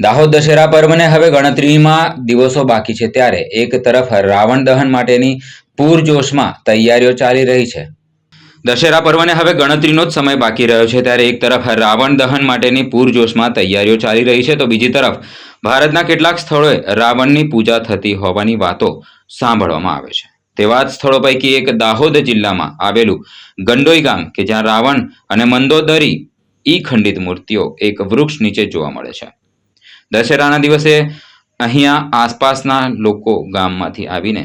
દાહોદ દશેરા પર્વને હવે ગણતરીમાં દિવસો બાકી છે ત્યારે એક તરફ રાવણ દહન માટેની પૂરજોશમાં તૈયારીઓ ચાલી રહી છે. દશેરા પર્વને હવે ગણતરીનો જ સમય બાકી રહ્યો છે ત્યારે એક તરફ રાવણ દહન માટેની પૂરજોશમાં તૈયારીઓ ચાલી રહી છે તો બીજી તરફ ભારતના કેટલાક સ્થળોએ રાવણની પૂજા થતી હોવાની વાતો સાંભળવામાં આવે છે. તેવા જ સ્થળો પૈકી એક દાહોદ જિલ્લામાં આવેલું ગંડોઈ ગામ કે જ્યાં રાવણ અને મંદોદરી ઈ ખંડિત મૂર્તિઓ એક વૃક્ષ નીચે જોવા મળે છે. દશેરાના દિવસે અહીંયા આસપાસના લોકો ગામમાંથી આવીને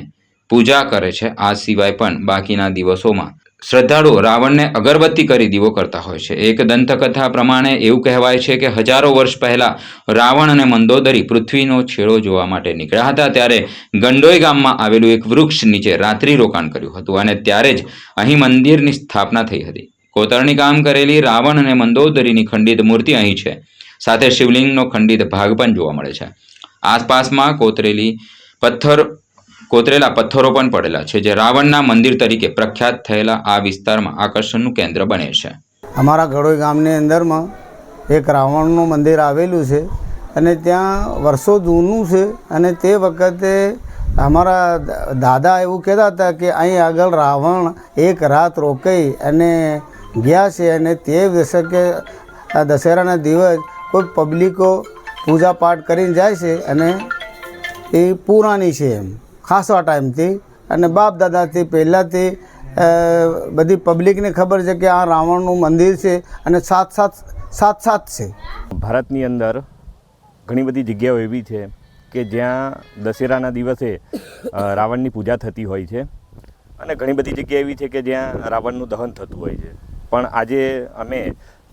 પૂજા કરે છે. આ સિવાય પણ બાકીના દિવસોમાં શ્રદ્ધાળુઓ રાવણને અગરબત્તી કરી દીવો કરતા હોય છે. એક દંતકથા પ્રમાણે એવું કહેવાય છે કે હજારો વર્ષ પહેલાં રાવણ અને મંદોદરી પૃથ્વીનો છેડો જોવા માટે નીકળ્યા હતા. ત્યારે ગંડોઈ ગામમાં આવેલું એક વૃક્ષ નીચે રાત્રિ રોકાણ કર્યું હતું અને ત્યારે જ અહીં મંદિરની સ્થાપના થઈ હતી. કોતરણી કામ કરેલી રાવણ અને મંદોદરીની ખંડિત મૂર્તિ અહીં છે. સાથે શિવલિંગનો ખંડિત ભાગ પણ જોવા મળે છે. આસપાસમાં કોતરેલી પથ્થર કોતરેલા પથ્થરો પણ પડેલા છે, જે રાવણના મંદિર તરીકે પ્રખ્યાત થયેલા આ વિસ્તારમાં આકર્ષણનું કેન્દ્ર બને છે. અમારા ઘડોઈ ગામની અંદરમાં એક રાવણનું મંદિર આવેલું છે અને ત્યાં વર્ષો જૂનું છે અને તે વખતે અમારા દાદા એવું કહેતા હતા કે અહીં આગળ રાવણ એક રાત રોકાઈ અને ગયા છે અને તે દશકે દશેરાના દિવસ કોઈ પબ્લિકો પૂજા પાઠ કરીને જાય છે અને એ પુરાણી છે એમ ખાસા ટાઈમથી. અને બાપ દાદાથી પહેલાંથી બધી પબ્લિકને ખબર છે કે આ રાવણનું મંદિર છે અને સાત સાત સાત સાત છે. ભારતની અંદર ઘણી બધી જગ્યાઓ એવી છે કે જ્યાં દશેરાના દિવસે રાવણની પૂજા થતી હોય છે. અને ઘણી બધી જગ્યા એવી છે કે જ્યાં રાવણનું દહન થતું હોય છે. પણ આજે અમે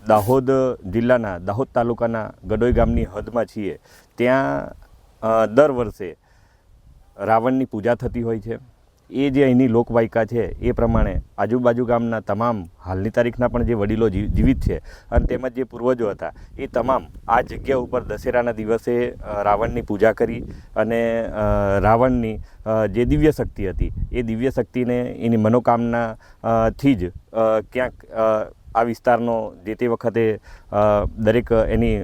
દાહોદ જિલ્લાના દાહોદ તાલુકાના ગડોઈ ગામની હદમાં છીએ. ત્યાં દર વર્ષે રાવણની પૂજા થતી હોય છે. એ જે અહીંની લોકવાયકા છે, એ પ્રમાણે આજુબાજુ ગામના તમામ હાલની તારીખના પણ જે વડીલો જીવિત છે અને તેમજ જે પૂર્વજો હતા, એ તમામ આ જગ્યા ઉપર દશેરાના દિવસે રાવણની પૂજા કરી અને રાવણની જે દિવ્ય શક્તિ હતી, એ દિવ્ય શક્તિને એની મનોકામના થી જ ક્યાંક આ વિસ્તારનો જે તે વખતે દરેક એની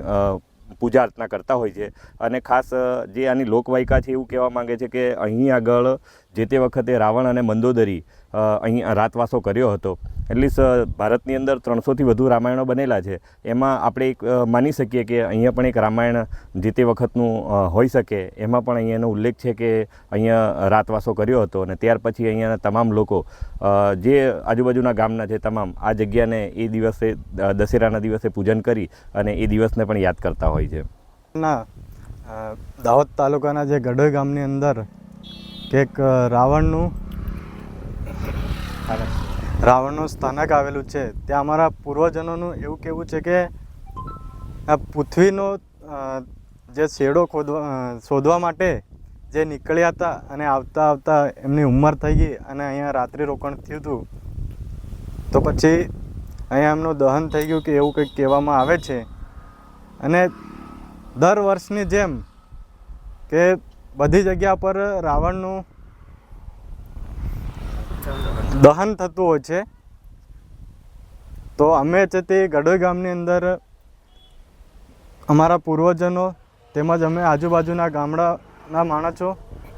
પૂજા અર્ચના કરતા હોય છે. અને ખાસ જે આની લોકવાયકા છે એવું કહેવા માગે છે કે અહીં આગળ જે તે વખતે રાવણ અને મંદોદરી અહીં રાતવાસો કર્યો હતો. એટલીસ્ટ ભારતની અંદર ત્રણસોથી વધુ રામાયણો બનેલા છે. એમાં આપણે એક માની શકીએ કે અહીંયા પણ એક રામાયણ જે તે વખતનું હોઈ શકે. એમાં પણ અહીંયાનો ઉલ્લેખ છે કે અહીંયા રાતવાસો કર્યો હતો અને ત્યાર પછી અહીંયાના તમામ લોકો જે આજુબાજુના ગામના છે તમામ, આ જગ્યાને એ દિવસે દશેરાના દિવસે પૂજન કરી અને એ દિવસને પણ યાદ કરતા હોય છે. ના દાહોદ તાલુકાના જે ગઢોઈ ગામની અંદર કંઈક રાવણનું રાવણનું સ્થાનક આવેલું છે. ત્યાં અમારા પૂર્વજનોનું એવું કહેવું છે કે, આ પૃથ્વીનો જે શેડો ખોદવા શોધવા માટે જે નીકળ્યા હતા અને આવતા આવતા એમની ઉંમર થઈ ગઈ અને અહીંયા રાત્રિ રોકાણ થયું હતું. તો પછી અહીંયા એમનું દહન થઈ ગયું કે એવું કંઈક કહેવામાં આવે છે. અને દર વર્ષની જેમ કે બધી જગ્યા પર રાવણનું દહન થતું હોય છે. તો અમે છે તે ગઢોઈ ગામની અંદર અમારા પૂર્વજનો તેમજ અમે આજુબાજુના ગામડાના માણસો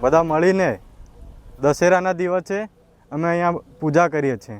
બધા મળીને દશેરાના દિવસે અમે અહીંયા પૂજા કરીએ છીએ.